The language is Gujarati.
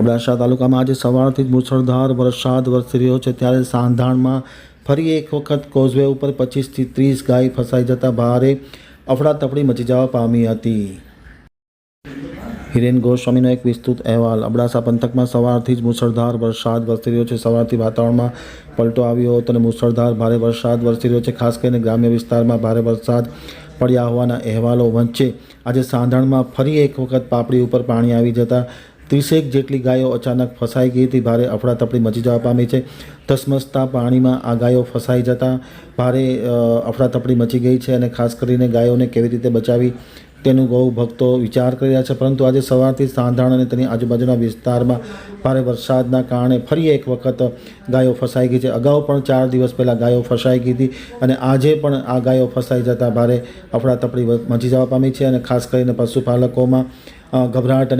અબડાસા તાલુકામાં આજે સવારથી જ મુસળધાર વરસાદ વરસી રહ્યો છે. ત્યારે સાંધાણમાં ફરી એક વખત કોઝવે ઉપર પચીસથી ત્રીસ ગાય ફસાઈ જતા ભારે અફડાતફડી મચી જવા પામી હતી. હિરેન ગોસ્વામીનો એક વિસ્તૃત અહેવાલ. અબડાસા પંથકમાં સવારથી જ મુસળધાર વરસાદ વરસી રહ્યો છે. સવારથી વાતાવરણમાં પલટો આવ્યો હતો અને મુસળધાર ભારે વરસાદ વરસી રહ્યો છે. ખાસ કરીને ગ્રામ્ય વિસ્તારમાં ભારે વરસાદ પડ્યા હોવાના અહેવાલો વચ્ચે આજે સાંધણમાં ફરી એક વખત પાપડી ઉપર પાણી આવી જતાં ત્રીસેક જેટલી ગાયો અચાનક ફસાઈ ગઈ હતી. ભારે અફડાતફડી મચી જવા પામી છે. ધસમસતા પાણીમાં આ ગાયો ફસાઈ જતાં ભારે અફડાતફડી મચી ગઈ છે અને ખાસ કરીને ગાયોને કેવી રીતે બચાવી તેનું ગૌ ભક્તો વિચાર કરી રહ્યા છે. પરંતુ આજે સવારથી સાંધાણ અને તેની આજુબાજુના વિસ્તારમાં ભારે વરસાદના કારણે ફરી એક વખત ગાયો ફસાઈ ગઈ છે. અગાઉ પણ ચાર દિવસ પહેલાં ગાયો ફસાઈ ગઈ હતી અને આજે પણ આ ગાયો ફસાઈ જતાં ભારે અફડાતફડી મચી જવા પામી છે અને ખાસ કરીને પશુપાલકોમાં ગભરાટ અને